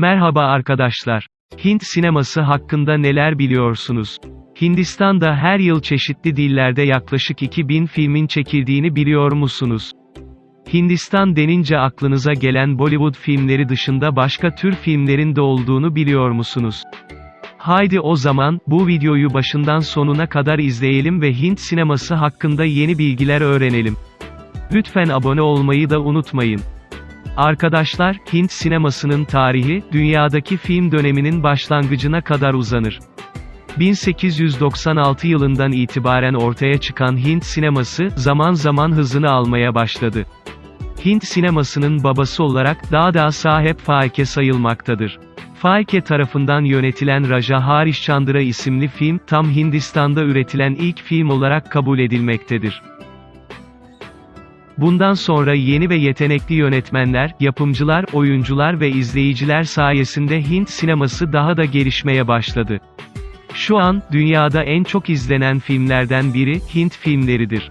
Merhaba arkadaşlar. Hint sineması hakkında neler biliyorsunuz? Hindistan'da her yıl çeşitli dillerde yaklaşık 2000 filmin çekildiğini biliyor musunuz? Hindistan denince aklınıza gelen Bollywood filmleri dışında başka tür filmlerin de olduğunu biliyor musunuz? Haydi o zaman, bu videoyu başından sonuna kadar izleyelim ve Hint sineması hakkında yeni bilgiler öğrenelim. Lütfen abone olmayı da unutmayın. Arkadaşlar, Hint sinemasının tarihi, dünyadaki film döneminin başlangıcına kadar uzanır. 1896 yılından itibaren ortaya çıkan Hint sineması, zaman zaman hızını almaya başladı. Hint sinemasının babası olarak, Dada Saheb Phalke sayılmaktadır. Phalke tarafından yönetilen Raja Harishchandra isimli film, tam Hindistan'da üretilen ilk film olarak kabul edilmektedir. Bundan sonra yeni ve yetenekli yönetmenler, yapımcılar, oyuncular ve izleyiciler sayesinde Hint sineması daha da gelişmeye başladı. Şu an, dünyada en çok izlenen filmlerden biri, Hint filmleridir.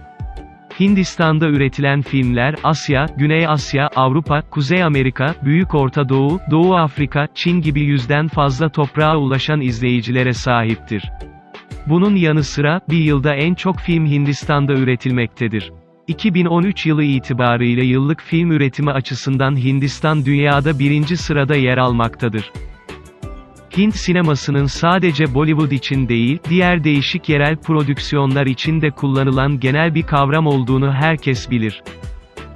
Hindistan'da üretilen filmler, Asya, Güney Asya, Avrupa, Kuzey Amerika, Büyük Orta Doğu, Doğu Afrika, Çin gibi yüzden fazla toprağa ulaşan izleyicilere sahiptir. Bunun yanı sıra, bir yılda en çok film Hindistan'da üretilmektedir. 2013 yılı itibarıyla yıllık film üretimi açısından Hindistan dünyada birinci sırada yer almaktadır. Hint sinemasının sadece Bollywood için değil, diğer değişik yerel prodüksiyonlar için de kullanılan genel bir kavram olduğunu herkes bilir.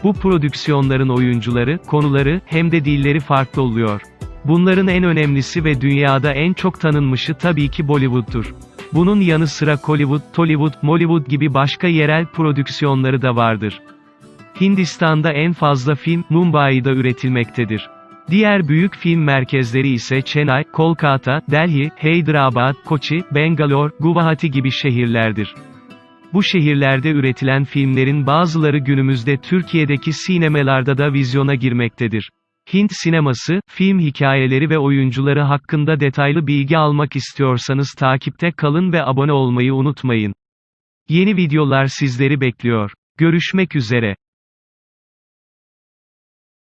Bu prodüksiyonların oyuncuları, konuları, hem de dilleri farklı oluyor. Bunların en önemlisi ve dünyada en çok tanınmışı tabii ki Bollywood'dur. Bunun yanı sıra Hollywood, Tollywood, Mollywood gibi başka yerel prodüksiyonları da vardır. Hindistan'da en fazla film, Mumbai'da üretilmektedir. Diğer büyük film merkezleri ise Chennai, Kolkata, Delhi, Hyderabad, Kochi, Bangalore, Guwahati gibi şehirlerdir. Bu şehirlerde üretilen filmlerin bazıları günümüzde Türkiye'deki sinemalarda da vizyona girmektedir. Hint sineması, film hikayeleri ve oyuncuları hakkında detaylı bilgi almak istiyorsanız takipte kalın ve abone olmayı unutmayın. Yeni videolar sizleri bekliyor. Görüşmek üzere.